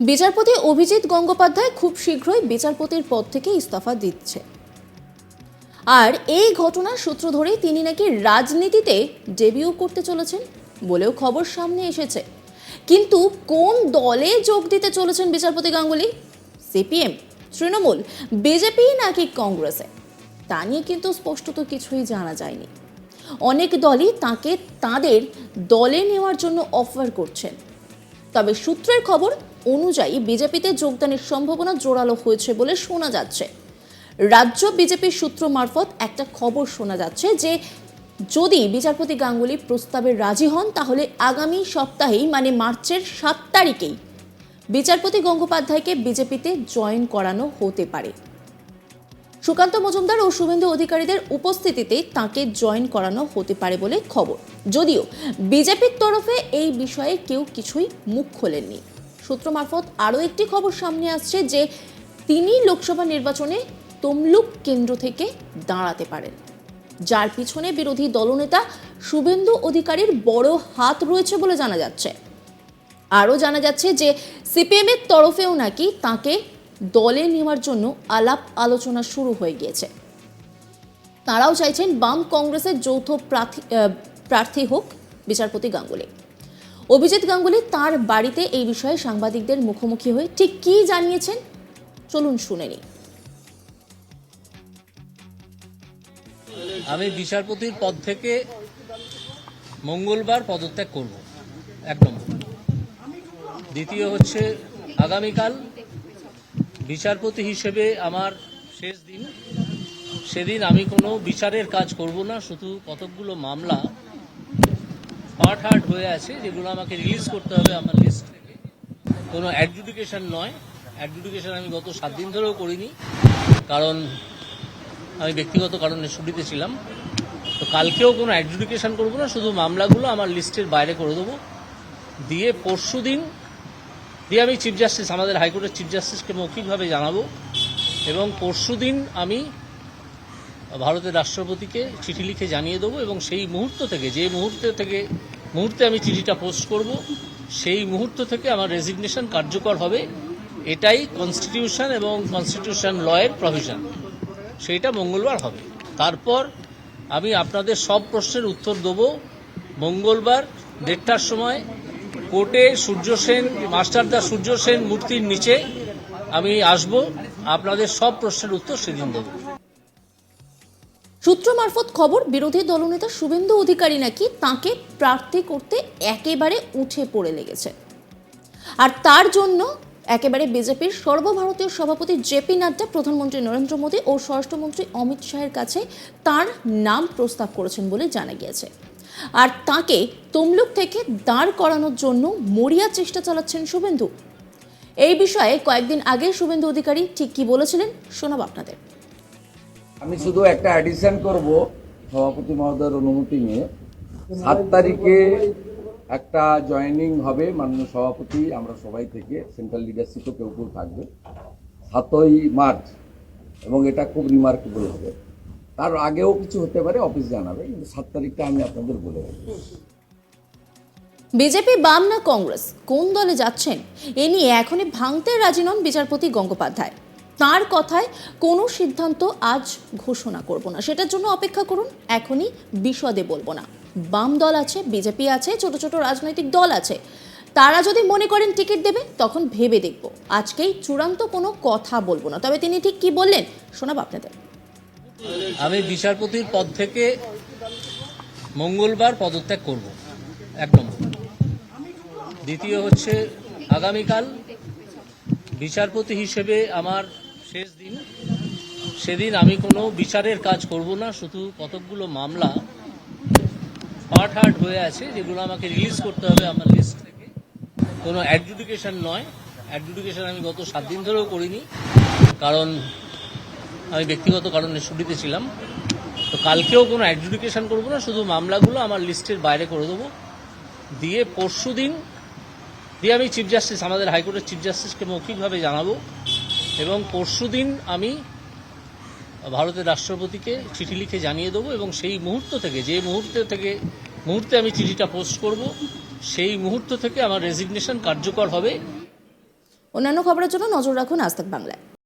বিচারপতি অভিজিৎ গঙ্গোপাধ্যায় খুব শীঘ্রই বিচারপতির পদ থেকে ইস্তফা দিচ্ছে। আর এই ঘটনার সূত্র ধরেই তিনি নাকি রাজনীতিতে ডেবিউ করতে চলেছেন বলেও খবর সামনে এসেছে। কিন্তু কোন দলে যোগ দিতে চলেছেন বিচারপতি গাঙ্গুলি? সিপিএম, তৃণমূল, বিজেপি নাকি কংগ্রেসে? তা নিয়ে কিন্তু স্পষ্টত কিছুই জানা যায়নি। অনেক দলই তাকে তাদের দলে নেওয়ার জন্য অফার করছেন। তবে সূত্রের খবর অনুযায়ী বিজেপিতে যোগদানের সম্ভাবনা জোরালো হয়েছে বলে শোনা যাচ্ছে। রাজ্য বিজেপির সূত্র মারফত একটা খবর শোনা যাচ্ছে যে, যদি বিচারপতি গাঙ্গুলি প্রস্তাবে রাজি হন, তাহলে আগামী সপ্তাহেই মানে মার্চের সাত তারিখেই, বিচারপতি গঙ্গোপাধ্যায়কে বিজেপিতে জয়েন করানো হতে পারে। সুকান্ত মজুমদার ও শুভেন্দু অধিকারীদের উপস্থিতিতে তাকে জয়েন করানো হতে পারে বলে খবর। যদিও বিজেপির তরফে এই বিষয়ে কেউ কিছুই মুখ খোলেননি। সূত্র মারফত আরও একটি খবর সামনে আসছে যে তিনি লোকসভা নির্বাচনে তমলুক কেন্দ্র থেকে দাঁড়াতে পারেন। যার পিছনে বিরোধী দলনেতা শুভেন্দু অধিকারীর বড় হাত রয়েছে বলে জানা যাচ্ছে। আরও জানা যাচ্ছে যে সিপিএমের তরফেও নাকি তাকে দলে নেওয়ার জন্য আলাপ আলোচনা শুরু হয়ে গিয়েছে। তারাও চাইছেন বাম কংগ্রেসের যৌথ প্রার্থী প্রার্থী হোক বিচারপতি গাঙ্গুলি। অভিজিৎ গাঙ্গুলি তার বাড়িতে এই বিষয়ে সাংবাদিকদের মুখোমুখি হয়ে ঠিক কী জানিয়েছেন চলুন শুনে নিই। আমি বিচারপতির পদ থেকে মঙ্গলবার পদত্যাগ করব। এক নম্বর। দ্বিতীয় হচ্ছে আগামীকাল বিচারপতি হিসেবে আমার শেষ দিন। সেদিন আমি কোনো বিচারের কাজ করব না, শুধু কতকগুলো মামলা পার্ট হার্ট হয়ে আছে, যেগুলো আমাকে রিলিজ করতে হবে আমার লিস্ট থেকে। কোনো অ্যাডজুডিকেশন নয়। অ্যাডজুডিকেশন আমি গত সাত দিন ধরেও করিনি, কারণ আমি ব্যক্তিগত কারণে ছুটিতে ছিলাম। তো কালকেও কোনো অ্যাডজুডিকেশন করব না, শুধু মামলাগুলো আমার লিস্টের বাইরে করে দেবো। দিয়ে পরশু দিন দিয়ে আমি চিফ জাস্টিস আমাদের হাইকোর্টের চিফ জাস্টিসকে মৌখিকভাবে জানাব এবং পরশু দিন আমি ভারতের রাষ্ট্রপতিকে চিঠি লিখে জানিয়ে দেবো এবং সেই মুহূর্ত থেকে, যে মুহূর্ত থেকে, মুহূর্তে আমি চিঠিটা পোস্ট করব, সেই মুহূর্ত থেকে আমার রেজিগনেশন কার্যকর হবে, এটাই কনস্টিটিউশন এবং কনস্টিটিউশন লয়ের প্রভিশন সেইটা মঙ্গলবার হবে। তারপর আমি আপনাদের সব প্রশ্নের উত্তর দেবো। মঙ্গলবার দেড়টার সময় কোর্টে সূর্য সেন মাস্টারদা সূর্য সেন মূর্তির নিচে আমি আসব। আপনাদের সব প্রশ্নের উত্তর সেদিন দেবো। সূত্র মারফত খবর, বিরোধী দলনেতা শুভেন্দু অধিকারী নাকি তাকে প্রার্থী করতে একেবারে উঠে পড়ে লেগেছে। আর তার জন্য একেবারে বিজেপির সর্বভারতীয় সভাপতি জেপি নাড্ডা, প্রধানমন্ত্রী নরেন্দ্র মোদী ও স্বরাষ্ট্রমন্ত্রী অমিত শাহের কাছে তার নাম প্রস্তাব করেছেন বলে জানা গিয়েছে। আর তাকে তমলুক থেকে দাঁড় করানোর জন্য মরিয়া চেষ্টা চালাচ্ছেন শুভেন্দু। এই বিষয়ে কয়েকদিন আগে শুভেন্দু অধিকারী ঠিক কি বলেছিলেন শোনাব আপনাদের। আমি শুধু একটা অ্যাডিশন করব, সভাপতি মহোদয়ের অনুমতি নিয়ে। সাত তারিখে একটা জয়েনিং হবে মাননীয় সভাপতি, আমরা সবাই থেকে সেন্ট্রাল লিডারশিপও কেউ কেউ থাকবে, সাতই মার্চ, এবং এটা খুব রিমার্কেবল হবে। তার আগেও কিছু হতে পারে, অফিস জানাবে, কিন্তু সাত তারিখটা আমি আপনাদের বলে বিজেপি বাম না কংগ্রেস? কোন দলে যাচ্ছেন? এ নিয়ে এখনই ভাঙতে রাজি নন বিচারপতি গঙ্গোপাধ্যায়। তার কথায় কোনো সিদ্ধান্ত আজ ঘোষণা করব না। সেটার জন্য অপেক্ষা করুন, এখনই বিশদে বলব না। বাম দল আছে, বিজেপি আছে, ছোট ছোট রাজনৈতিক দল আছে। তারা যদি মনে করেন টিকিট দেবে, তখন ভেবে দেখব। আজকেই চূড়ান্ত কোনো কথা বলব না। তবে তিনি ঠিক কি বললেন, শোনাব আপনাদের। আমি বিচারপতির পদ থেকে মঙ্গলবার পদত্যাগ করব। এক নম্বর। দ্বিতীয় হচ্ছে, আগামীকাল বিচারপতি হিসেবে আমার শেষ দিন। সেদিন আমি কোনো বিচারের কাজ করব না, শুধু কতকগুলো মামলা পার্ট হার্ট হয়ে আছে, যেগুলো আমাকে রিলিজ করতে হবে আমার লিস্ট থেকে। কোনো অ্যাডজুডিকেশন নয়। অ্যাডজুডিকেশন আমি গত সাত দিন ধরেও করিনি, কারণ আমি ব্যক্তিগত কারণে ছুটিতে ছিলাম। তো কালকেও কোনো অ্যাডজুডিকেশন করব না, শুধু মামলাগুলো আমার লিস্টের বাইরে করে দেবো। দিয়ে পরশু দিন, দিয়ে আমি চিফ জাস্টিস আমাদের হাইকোর্টের চিফ জাস্টিসকে মৌখিকভাবে জানাব। এবং পরশু দিন আমি ভারতের রাষ্ট্রপতিকে চিঠি লিখে জানিয়ে দেবো এবং সেই মুহূর্ত থেকে, যে মুহূর্ত থেকে, মুহূর্তে আমি চিঠিটা পোস্ট করব, সেই মুহূর্ত থেকে আমার রেজিগনেশন কার্যকর হবে। অন্যান্য খবরের জন্য নজর রাখুন আজ বাংলায়।